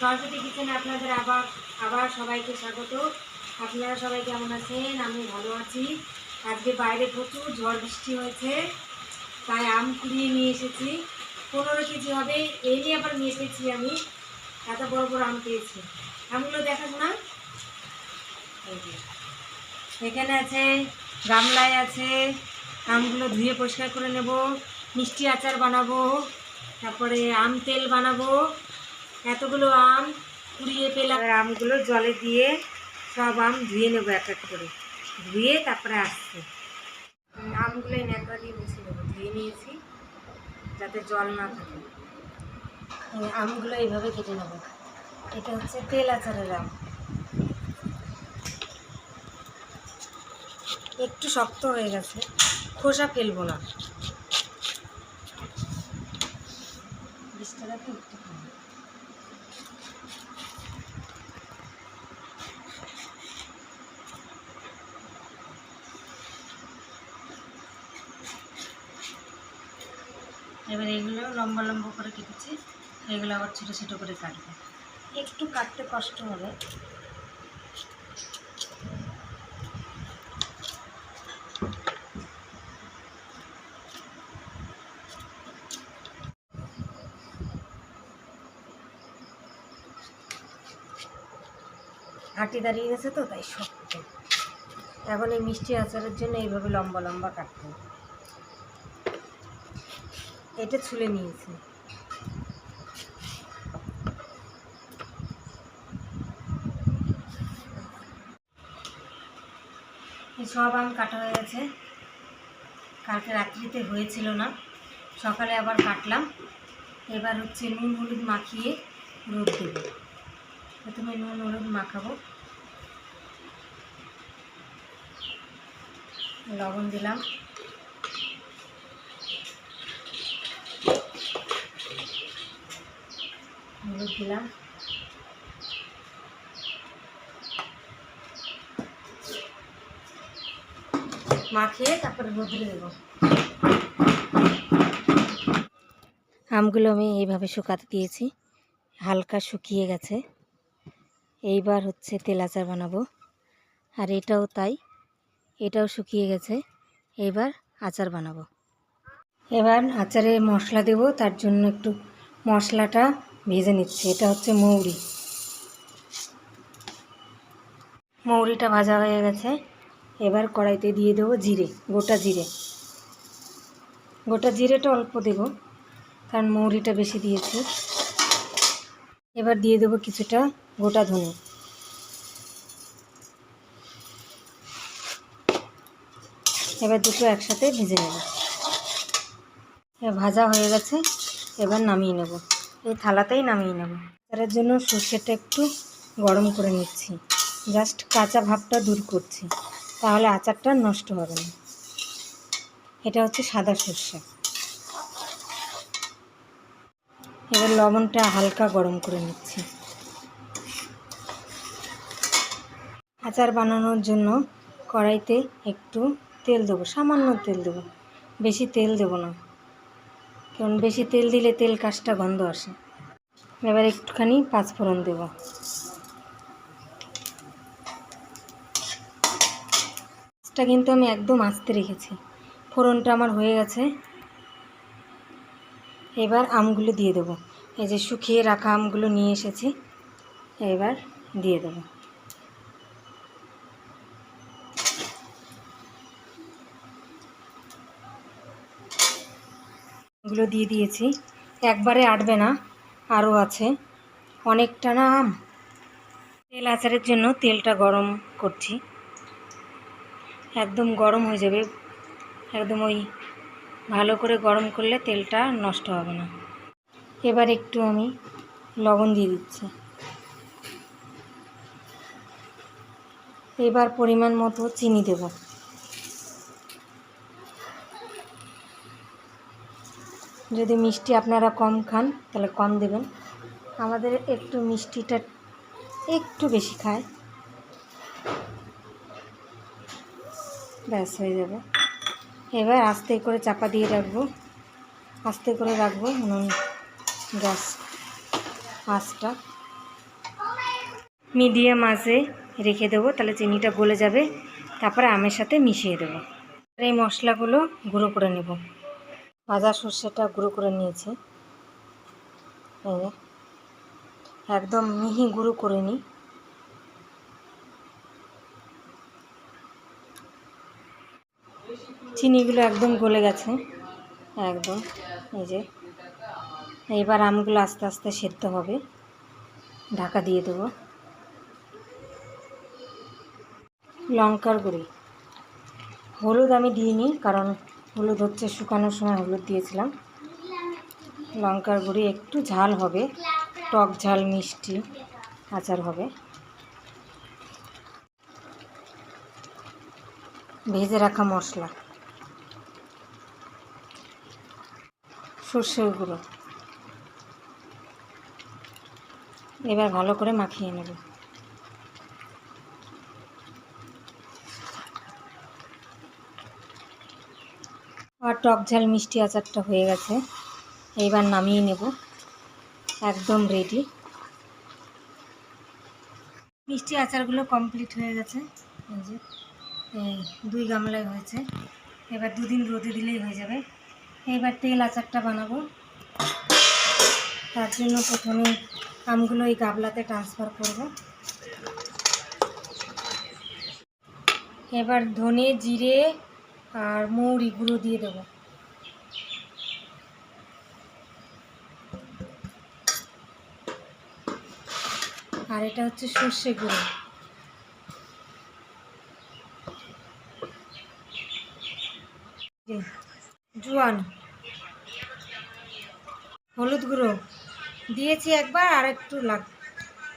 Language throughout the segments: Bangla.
সরস্বতী কিচেনে আপনাদের আবার আবার সবাইকে স্বাগত। আপনারা সবাই কেমন আছেন? আমি ভালো আছি। আজকে বাইরে প্রচুর ঝড় বৃষ্টি হয়েছে, তাই আম কুড়িয়ে নিয়ে এসেছি। পনেরো কেজি হবে এই নিয়ে আবার নিয়ে এসেছি আমি। এত বড় বড় আম পেয়েছি। আমগুলো দেখাবো না। এখানে আছে, গামলায় আছে। আমগুলো ধুয়ে পরিষ্কার করে নেব, মিষ্টি আচার বানাবো, তারপরে আম তেল বানাবো। এতগুলো আম কুড়িয়ে পেলাম। আর আমগুলো জলে দিয়ে সব আম ধুয়ে নেব এক এক করে। ধুয়ে তারপরে আসছে। আমগুলো ন্যাকড়া দিয়ে মুছে নেব। ধুয়ে নিয়েছি, যাতে জল না থাকে। আমগুলো এইভাবে কেটে নেব। এটা হচ্ছে তেল আচারের আম। একটু শক্ত হয়ে গেছে, খোসা ফেলব না বিশ টাকাতে একটু কম। এবার এগুলো লম্বা লম্বা করে কেটেছি, এগুলো আবার ছোটো ছোটো করে কাটবো। একটু কাটতে কষ্ট হবে। হাঁটি দাঁড়িয়ে গেছে তো, তাই শক্ত। এখন এই মিষ্টি আচারের জন্য এইভাবে লম্বা লম্বা কাটতে। এটা ছুলে নিয়েছি। সব আম কাটা হয়ে গেছে। কালকে রাত্রিতে হয়েছিল না। সকালে আবার কাটলাম। এবার হচ্ছে নুন হলুদ মাখিয়ে রোদ দেবো। প্রথমে নুন হলুদ মাখাবো। লবণ দিলাম। মাখিয়ে তারপরে আমগুলো আমি এইভাবে শুকাতে দিয়েছি। হালকা শুকিয়ে গেছে। এইবার হচ্ছে তেল আচার বানাবো। আর এটাও তাই, এটাও শুকিয়ে গেছে। এবার আচার বানাবো। এবার আচারে মশলা দেব, তার জন্য একটু মশলাটা ভেজে নিচ্ছি, এটা হচ্ছে মৌরি। মৌরিটা ভাজা হয়ে গেছে। এবার কড়াইতে দিয়ে দেবো জিরে, গোটা জিরে। গোটা জিরেটা অল্প দেব, কারণ মৌরিটা বেশি দিয়েছি। এবার দিয়ে দেবো কিছুটা গোটা ধনে। এবার দুটো একসাথে ভেজে নেব। ভাজা হয়ে গেছে, এবার নামিয়ে নেব। এই থালাতেই নামিয়ে নেব। তার জন্য সর্ষেটা একটু গরম করে নিচ্ছি। জাস্ট কাঁচা ভাবটা দূর করছি। তাহলে আচারটা নষ্ট হবে না। এটা হচ্ছে সাদা সর্ষে। এবার লবণটা হালকা গরম করে নিচ্ছি। আচার বানানোর জন্য কড়াইতে একটু তেল দেবো, সামান্য তেল দেবো। বেশি তেল দেবো না। কারণ বেশি তেল দিলে তেল কাজটা গন্ধ আসে। এবার একটুখানি পাঁচফোড়ন দেব। মাছটা কিন্তু আমি একদম আস্তে রেখেছি। ফোড়নটা আমার হয়ে গেছে। এবার আমগুলো দিয়ে দেবো। এই যে শুকিয়ে রাখা আমগুলো নিয়ে এসেছি। এবার দিয়ে দেবো। এগুলো দিয়ে দিয়েছি। একবারে আটবে না, আরও আছে। অনেকটা না আম? তেল আচারের জন্য তেলটা গরম করছি। একদম গরম হয়ে যাবে। একদম ওই ভালো করে গরম করলে তেলটা নষ্ট হবে না। এবার একটু আমি লবণ দিয়ে দিচ্ছি। এবার পরিমাণ মতো চিনি দেব। যদি মিষ্টি আপনারা কম খান, তাহলে কম দেবেন। আমাদের একটু মিষ্টিটা একটু বেশি খায়। ব্যাস, হয়ে যাবে। এবার আস্তে করে চাপা দিয়ে রাখব। আস্তে করে রাখব গ্যাস, আঁচটা। মিডিয়াম আঁচে রেখে দেবো, তাহলে চিনিটা গলে যাবে। তারপরে আমের সাথে মিশিয়ে দেবো। এই মশলাগুলো গুঁড়ো করে নেব। ভাজা সর্ষেটা গুঁড়ো করে নিয়েছি। একদম মিহি গুঁড়ো করে নিই। চিনিগুলো একদম গলে গেছে, একদম, এই যে। এইবার আমগুলো আস্তে আস্তে সেদ্ধ হবে, ঢাকা দিয়ে দেবো। লঙ্কার গুঁড়ি। হলুদ আমি দিইনি, কারণ হলুদ হচ্ছে, শুকানোর সময় হলুদ দিয়েছিলাম। লঙ্কার গুঁড়ি, একটু ঝাল হবে। টক ঝাল, মিষ্টি আচার হবে। ভেজে রাখা মশলা। সর্ষের গুঁড়ো। এবার ভালো করে মাখিয়ে নেব। আর টক ঝাল মিষ্টি আচারটা হয়ে গেছে। এইবার নামিয়ে নেব। একদম রেডি মিষ্টি আচারগুলো কমপ্লিট হয়ে গেছে। এই যে দুই গামলায় হয়েছে। এবার দুদিন রোদে দিলেই হয়ে যাবে। এবার তেল আচারটা বানাবো। তার জন্য প্রথমে আমগুলো এই গাবলাতে ট্রান্সফার করব। এবার ধনে, জিরে আর মৌরি গুঁড়ো দিয়ে দেবো। আর এটা হচ্ছে সর্ষে গুঁড়ো। জোয়ান, হলুদ গুঁড়ো। দিয়েছি একবার, আর একটু লাগ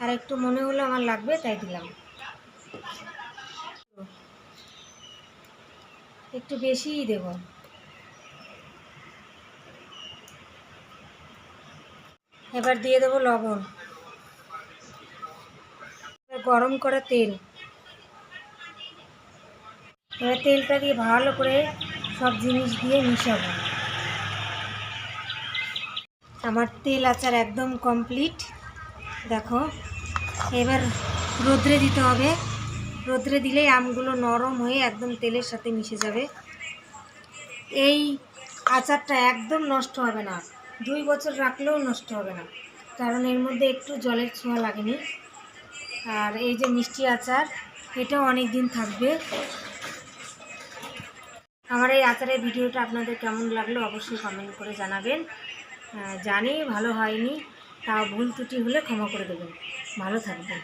আর একটু মনে হলো আমার লাগবে, তাই দিলাম। একটু বেশিই দেব। এবার দিয়ে দেবো লবণ। গরম করা তেল। এবার তেলটা দিয়ে ভালো করে সব জিনিস দিয়ে মিশাবো। আমার তেল আচার একদম কমপ্লিট। দেখো, এবার রোদ্রে দিতে হবে। রোদ্রে দিলেই আমগুলো নরম হয়ে একদম তেলের সাথে মিশে যাবে। এই আচারটা একদম নষ্ট হবে না। দুই বছর রাখলেও নষ্ট হবে না। কারণ এর মধ্যে একটু জলের ছোঁয়া লাগেনি। আর এই যে মিষ্টি আচার, এটাও অনেক দিন থাকবে। আমার এই আচারের ভিডিওটা আপনাদের কেমন লাগল অবশ্যই কমেন্ট করে জানাবেন। জানি ভালো হয়নি, তাও ভুল ত্রুটি হলে ক্ষমা করে দেবেন। ভালো থাকবেন।